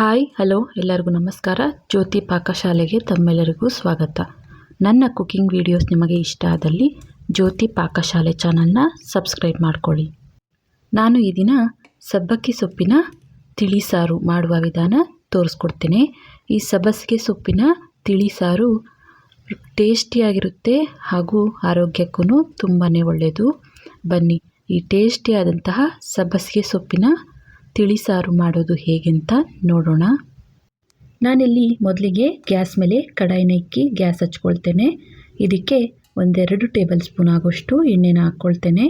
Hi, hello, ಎಲ್ಲರಿಗೂ ನಮಸ್ಕಾರ. ಜ್ಯೋತಿ ಪಾಕಶಾಲೆಗೆ ತಮ್ಮೆಲ್ಲರಿಗೂ ಸ್ವಾಗತ. ನನ್ನ ಕುಕಿಂಗ್ ವಿಡಿಯೋಸ್ ನಿಮಗೆ ಇಷ್ಟ ಆದಲ್ಲಿ ಜ್ಯೋತಿ ಪಾಕಶಾಲೆ ಚಾನಲ್ನ ಸಬ್ಸ್ಕ್ರೈಬ್ ಮಾಡ್ಕೊಳ್ಳಿ. ನಾನು ಈ ದಿನ ಸಬ್ಬಕ್ಕಿ ಸೊಪ್ಪಿನ ತಿಳಿಸಾರು ಮಾಡುವ ವಿಧಾನ ತೋರಿಸ್ಕೊಡ್ತೇನೆ. ಈ ಸಬ್ಬಸಿಗೆ ಸೊಪ್ಪಿನ ತಿಳಿಸಾರು ಟೇಸ್ಟಿಯಾಗಿರುತ್ತೆ ಹಾಗೂ ಆರೋಗ್ಯಕ್ಕೂ ತುಂಬಾ ಒಳ್ಳೆಯದು ಬನ್ನಿ, ಈ ಟೇಸ್ಟಿಯಾದಂತಹ ಸಬ್ಬಸಿಗೆ ಸೊಪ್ಪಿನ ತಿಳಿಸಾರು ಮಾಡೋದು ಹೇಗೆಂತ ನೋಡೋಣ. ನಾನಿಲ್ಲಿ ಮೊದಲಿಗೆ ಗ್ಯಾಸ್ ಮೇಲೆ ಕಡಾಯಿನ ಇಕ್ಕಿ ಗ್ಯಾಸ್ ಹಚ್ಕೊಳ್ತೇನೆ. ಇದಕ್ಕೆ ಒಂದೆರಡು ಟೇಬಲ್ ಸ್ಪೂನ್ ಆಗೋಷ್ಟು ಎಣ್ಣೆನ ಹಾಕ್ಕೊಳ್ತೇನೆ.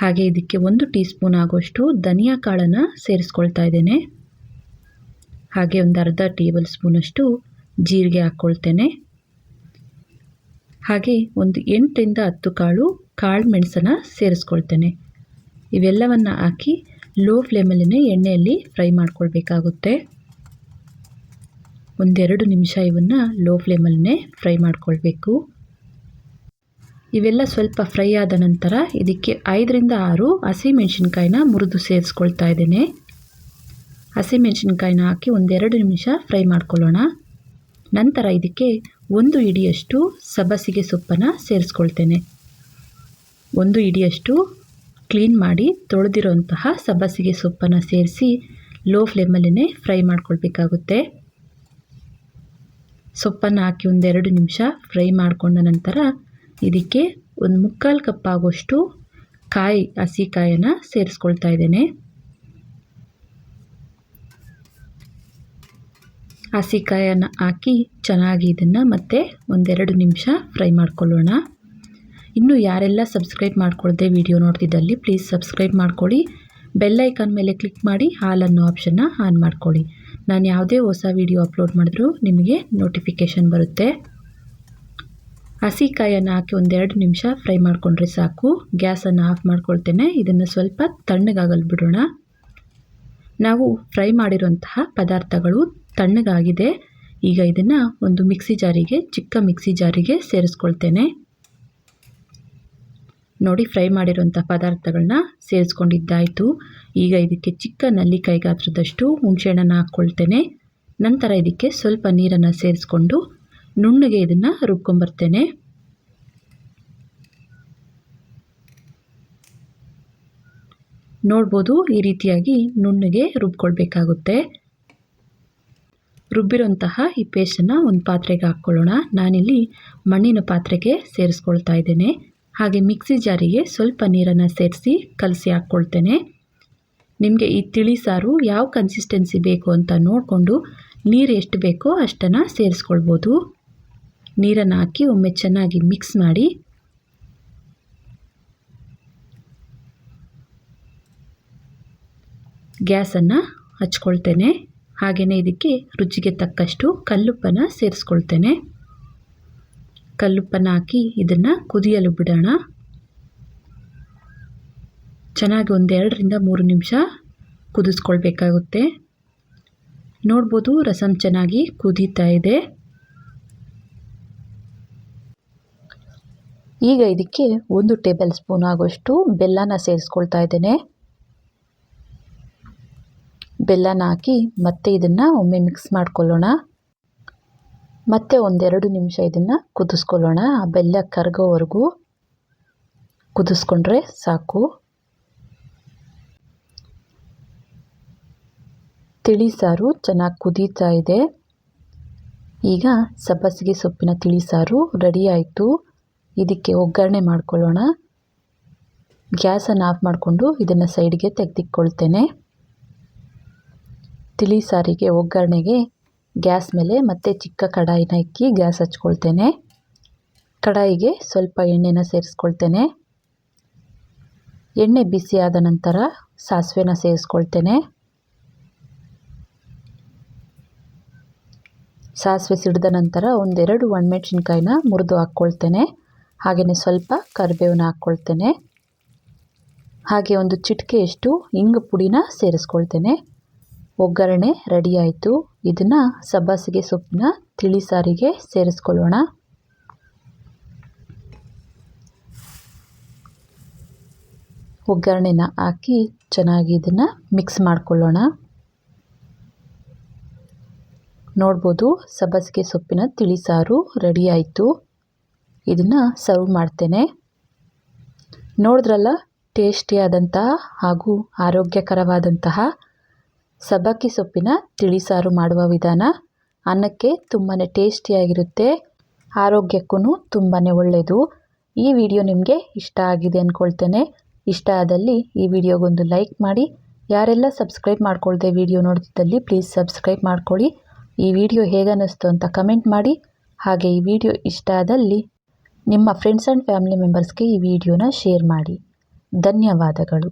ಹಾಗೆ ಇದಕ್ಕೆ ಒಂದು ಟೀ ಸ್ಪೂನ್ ಆಗೋಷ್ಟು ಧನಿಯಾ ಕಾಳನ್ನು ಸೇರಿಸ್ಕೊಳ್ತಾ ಇದ್ದೇನೆ. ಹಾಗೆ ಒಂದು ಅರ್ಧ ಟೇಬಲ್ ಸ್ಪೂನಷ್ಟು ಜೀರಿಗೆ ಹಾಕ್ಕೊಳ್ತೇನೆ. ಹಾಗೆ ಒಂದು ಎಂಟರಿಂದ ಹತ್ತು ಕಾಳು ಕಾಳು ಮೆಣಸನ್ನು ಸೇರಿಸ್ಕೊಳ್ತೇನೆ. ಇವೆಲ್ಲವನ್ನು ಹಾಕಿ ಲೋ ಫ್ಲೇಮಲ್ಲೇ ಎಣ್ಣೆಯಲ್ಲಿ ಫ್ರೈ ಮಾಡ್ಕೊಳ್ಬೇಕಾಗುತ್ತೆ. ಒಂದೆರಡು ನಿಮಿಷ ಇವನ್ನು ಲೋ ಫ್ಲೇಮಲ್ಲೇ ಫ್ರೈ ಮಾಡ್ಕೊಳ್ಬೇಕು. ಇವೆಲ್ಲ ಸ್ವಲ್ಪ ಫ್ರೈ ಆದ ನಂತರ ಇದಕ್ಕೆ ಐದರಿಂದ ಆರು ಹಸಿಮೆಣಸಿನ್ಕಾಯಿನ ಮುರಿದು ಸೇರಿಸ್ಕೊಳ್ತಾ ಇದ್ದೇನೆ. ಹಸಿಮೆಣಸಿನ್ಕಾಯಿನ ಹಾಕಿ ಒಂದೆರಡು ನಿಮಿಷ ಫ್ರೈ ಮಾಡ್ಕೊಳ್ಳೋಣ. ನಂತರ ಇದಕ್ಕೆ ಒಂದು ಇಡಿಯಷ್ಟು ಸಬ್ಬಸಿಗೆ ಸೊಪ್ಪನ್ನು ಸೇರಿಸ್ಕೊಳ್ತೇನೆ. ಒಂದು ಇಡಿಯಷ್ಟು ಕ್ಲೀನ್ ಮಾಡಿ ತೊಳೆದಿರೋಂತಹ ಸಬ್ಬಸಿಗೆ ಸೊಪ್ಪನ್ನು ಸೇರಿಸಿ ಲೋ ಫ್ಲೇಮಲ್ಲೇ ಫ್ರೈ ಮಾಡ್ಕೊಳ್ಬೇಕಾಗುತ್ತೆ. ಸೊಪ್ಪನ್ನು ಹಾಕಿ ಒಂದೆರಡು ನಿಮಿಷ ಫ್ರೈ ಮಾಡಿಕೊಂಡ ನಂತರ ಇದಕ್ಕೆ ಒಂದು ಮುಕ್ಕಾಲು ಕಪ್ ಆಗೋಷ್ಟು ಕಾಯಿ, ಹಸಿ ಕಾಯನ್ನು ಸೇರಿಸ್ಕೊಳ್ತಾ ಇದ್ದೇನೆ. ಹಸಿ ಕಾಯನ್ನು ಹಾಕಿ ಚೆನ್ನಾಗಿ ಇದನ್ನು ಮತ್ತೆ ಒಂದೆರಡು ನಿಮಿಷ ಫ್ರೈ ಮಾಡ್ಕೊಳ್ಳೋಣ. ಇನ್ನು ಯಾರೆಲ್ಲ ಸಬ್ಸ್ಕ್ರೈಬ್ ಮಾಡ್ಕೊಳ್ಳದೆ ವಿಡಿಯೋ ನೋಡ್ತಿದ್ದಲ್ಲಿ ಪ್ಲೀಸ್ ಸಬ್ಸ್ಕ್ರೈಬ್ ಮಾಡ್ಕೊಳ್ಳಿ ಬೆಲ್ ಐಕಾನ್ ಮೇಲೆ ಕ್ಲಿಕ್ ಮಾಡಿ ಹಾಲ್ ಅನ್ನೋ ಆಪ್ಷನ್ನ ಆನ್ ಮಾಡ್ಕೊಳ್ಳಿ ನಾನು ಯಾವುದೇ ಹೊಸ ವಿಡಿಯೋ ಅಪ್ಲೋಡ್ ಮಾಡಿದ್ರೂ ನಿಮಗೆ ನೋಟಿಫಿಕೇಷನ್ ಬರುತ್ತೆ. ಹಸಿ ಕಾಯನ್ನು ಹಾಕಿ ಒಂದೆರಡು ನಿಮಿಷ ಫ್ರೈ ಮಾಡಿಕೊಂಡ್ರೆ ಸಾಕು. ಗ್ಯಾಸನ್ನು ಆಫ್ ಮಾಡ್ಕೊಳ್ತೇನೆ. ಇದನ್ನು ಸ್ವಲ್ಪ ತಣ್ಣಗಾಗಲು ಬಿಡೋಣ. ನಾವು ಫ್ರೈ ಮಾಡಿರುವಂತಹ ಪದಾರ್ಥಗಳು ತಣ್ಣಗಾಗಿದೆ. ಈಗ ಇದನ್ನು ಒಂದು ಮಿಕ್ಸಿ ಜಾರಿಗೆ ಚಿಕ್ಕ ಮಿಕ್ಸಿ ಜಾರಿಗೆ ಸೇರಿಸ್ಕೊಳ್ತೇನೆ. ನೋಡಿ ಫ್ರೈ ಮಾಡಿರುವಂಥ ಪದಾರ್ಥಗಳನ್ನ ಸೇರಿಸ್ಕೊಂಡಿದ್ದಾಯಿತು. ಈಗ ಇದಕ್ಕೆ ಚಿಕ್ಕ ನಲ್ಲಿಕಾಯಿ ಗಾತ್ರದಷ್ಟು ಹುಣಸೆಹಣ್ಣನ್ನು ಹಾಕ್ಕೊಳ್ತೇನೆ. ನಂತರ ಇದಕ್ಕೆ ಸ್ವಲ್ಪ ನೀರನ್ನು ಸೇರಿಸ್ಕೊಂಡು ನುಣ್ಣಗೆ ಇದನ್ನು ರುಬ್ಕೊಂಬರ್ತೇನೆ. ನೋಡ್ಬೋದು ಈ ರೀತಿಯಾಗಿ ನುಣ್ಣಗೆ ರುಬ್ಕೊಳ್ಬೇಕಾಗುತ್ತೆ. ರುಬ್ಬಿರೋಂತಹ ಈ ಪೇಸ್ಟನ್ನು ಒಂದು ಪಾತ್ರೆಗೆ ಹಾಕ್ಕೊಳ್ಳೋಣ. ನಾನಿಲ್ಲಿ ಮಣ್ಣಿನ ಪಾತ್ರೆಗೆ ಸೇರಿಸ್ಕೊಳ್ತಾ ಇದ್ದೇನೆ. ಹಾಗೆ ಮಿಕ್ಸಿ ಜಾರಿಗೆ ಸ್ವಲ್ಪ ನೀರನ್ನು ಸೇರಿಸಿ ಕಲಸಿ ಹಾಕ್ಕೊಳ್ತೇನೆ. ನಿಮಗೆ ಈ ತಿಳಿ ಸಾರು ಯಾವ ಕನ್ಸಿಸ್ಟೆನ್ಸಿ ಬೇಕು ಅಂತ ನೋಡಿಕೊಂಡು ನೀರು ಎಷ್ಟು ಬೇಕೋ ಅಷ್ಟನ್ನು ಸೇರಿಸ್ಕೊಳ್ಬೋದು. ನೀರನ್ನು ಹಾಕಿ ಒಮ್ಮೆ ಚೆನ್ನಾಗಿ ಮಿಕ್ಸ್ ಮಾಡಿ. ಗ್ಯಾಸನ್ನು ಹಚ್ಕೊಳ್ತೇನೆ. ಹಾಗೆಯೇ ಇದಕ್ಕೆ ರುಚಿಗೆ ತಕ್ಕಷ್ಟು ಕಲ್ಲುಪ್ಪನ್ನು ಸೇರಿಸ್ಕೊಳ್ತೇನೆ. ಕಲ್ಲುಪ್ಪನ್ನು ಹಾಕಿ ಇದನ್ನು ಕುದಿಯಲು ಬಿಡೋಣ. ಚೆನ್ನಾಗಿ ಒಂದೆರಡರಿಂದ ಮೂರು ನಿಮಿಷ ಕುದಿಸ್ಕೊಳ್ಬೇಕಾಗುತ್ತೆ. ನೋಡ್ಬೋದು ರಸಂ ಚೆನ್ನಾಗಿ ಕುದೀತಾ ಇದೆ. ಈಗ ಇದಕ್ಕೆ ಒಂದು ಟೇಬಲ್ ಸ್ಪೂನ್ ಆಗೋಷ್ಟು ಬೆಲ್ಲನ ಸೇರಿಸ್ಕೊಳ್ತಾ ಇದ್ದೇನೆ. ಬೆಲ್ಲನ ಹಾಕಿ ಮತ್ತೆ ಇದನ್ನು ಒಮ್ಮೆ ಮಿಕ್ಸ್ ಮಾಡ್ಕೊಳ್ಳೋಣ. ಮತ್ತೆ ಒಂದೆರಡು ನಿಮಿಷ ಇದನ್ನು ಕುದಿಸ್ಕೊಳ್ಳೋಣ. ಆ ಬೆಲ್ಲ ಕರಗೋವರೆಗೂ ಕುದಿಸ್ಕೊಂಡ್ರೆ ಸಾಕು. ತಿಳಿ ಸಾರು ಚೆನ್ನಾಗಿ ಕುದೀತಾ ಇದೆ. ಈಗ ಸಬ್ಬಸಿಗೆ ಸೊಪ್ಪಿನ ತಿಳಿ ಸಾರು ರೆಡಿ ಆಯಿತು. ಇದಕ್ಕೆ ಒಗ್ಗರಣೆ ಮಾಡ್ಕೊಳ್ಳೋಣ. ಗ್ಯಾಸನ್ನು ಆಫ್ ಮಾಡಿಕೊಂಡು ಇದನ್ನು ಸೈಡ್ಗೆ ತೆಗೆದಿಕ್ಕೊಳ್ತೇನೆ ತಿಳಿ ಸಾರಿಗೆ ಒಗ್ಗರಣೆಗೆ ಗ್ಯಾಸ್ ಮೇಲೆ ಮತ್ತೆ ಚಿಕ್ಕ ಕಡಾಯಿನ ಇಕ್ಕಿ ಗ್ಯಾಸ್ ಹಚ್ಕೊಳ್ತೇನೆ. ಕಡಾಯಿಗೆ ಸ್ವಲ್ಪ ಎಣ್ಣೆನ ಸೇರಿಸ್ಕೊಳ್ತೇನೆ. ಎಣ್ಣೆ ಬಿಸಿಯಾದ ನಂತರ ಸಾಸಿವೆನ ಸೇರಿಸ್ಕೊಳ್ತೇನೆ. ಸಾಸಿವೆ ಸಿಡಿದ ನಂತರ ಒಂದೆರಡು ಒಣಮೆಣ್ಸಿನ್ಕಾಯಿನ ಮುರಿದು ಹಾಕ್ಕೊಳ್ತೇನೆ. ಹಾಗೆಯೇ ಸ್ವಲ್ಪ ಕರಿಬೇವನ್ನ ಹಾಕ್ಕೊಳ್ತೇನೆ. ಹಾಗೆ ಒಂದು ಚಿಟಿಕೆಯಷ್ಟು ಇಂಗು ಪುಡಿನ ಸೇರಿಸ್ಕೊಳ್ತೇನೆ. ಒಗ್ಗರಣೆ ರೆಡಿಯಾಯಿತು ಇದನ್ನು ಸಬ್ಬಸಿಗೆ ಸೊಪ್ಪಿನ ತಿಳಿ ಸಾರಿಗೆ ಸೇರಿಸ್ಕೊಳ್ಳೋಣ. ಒಗ್ಗರಣೆನ ಹಾಕಿ ಚೆನ್ನಾಗಿ ಇದನ್ನು ಮಿಕ್ಸ್ ಮಾಡ್ಕೊಳ್ಳೋಣ. ನೋಡ್ಬೋದು ಸಬ್ಬಸಿಗೆ ಸೊಪ್ಪಿನ ತಿಳಿಸಾರು ರೆಡಿ ಆಯಿತು. ಇದನ್ನು ಸರ್ವ್ ಮಾಡ್ತೇನೆ. ನೋಡಿದ್ರಲ್ಲ ಟೇಸ್ಟಿಯಾದಂತಹ ಹಾಗೂ ಆರೋಗ್ಯಕರವಾದಂತಹ ಸಬ್ಬಕ್ಕಿ ಸೊಪ್ಪಿನ ತಿಳಿಸಾರು ಮಾಡುವ ವಿಧಾನ. ಅನ್ನಕ್ಕೆ ತುಂಬಾ ಟೇಸ್ಟಿಯಾಗಿರುತ್ತೆ. ಆರೋಗ್ಯಕ್ಕೂ ತುಂಬಾ ಒಳ್ಳೆಯದು ಈ ವಿಡಿಯೋ ನಿಮಗೆ ಇಷ್ಟ ಆಗಿದೆ ಅಂದ್ಕೊಳ್ತೇನೆ ಇಷ್ಟ ಆದಲ್ಲಿ ಈ ವಿಡಿಯೋಗೊಂದು ಲೈಕ್ ಮಾಡಿ. ಯಾರೆಲ್ಲ ಸಬ್ಸ್ಕ್ರೈಬ್ ಮಾಡ್ಕೊಳ್ದೆ ವಿಡಿಯೋ ನೋಡ್ತಿದ್ದಲ್ಲಿ ಪ್ಲೀಸ್ ಸಬ್ಸ್ಕ್ರೈಬ್ ಮಾಡ್ಕೊಳ್ಳಿ. ಈ ವಿಡಿಯೋ ಹೇಗನ್ನಿಸ್ತು ಅಂತ ಕಮೆಂಟ್ ಮಾಡಿ. ಹಾಗೆ ಈ ವಿಡಿಯೋ ಇಷ್ಟ ಆದಲ್ಲಿ ನಿಮ್ಮ ಫ್ರೆಂಡ್ಸ್ ಆ್ಯಂಡ್ ಫ್ಯಾಮಿಲಿ ಮೆಂಬರ್ಸ್ಗೆ ಈ ವಿಡಿಯೋನ ಶೇರ್ ಮಾಡಿ. ಧನ್ಯವಾದಗಳು.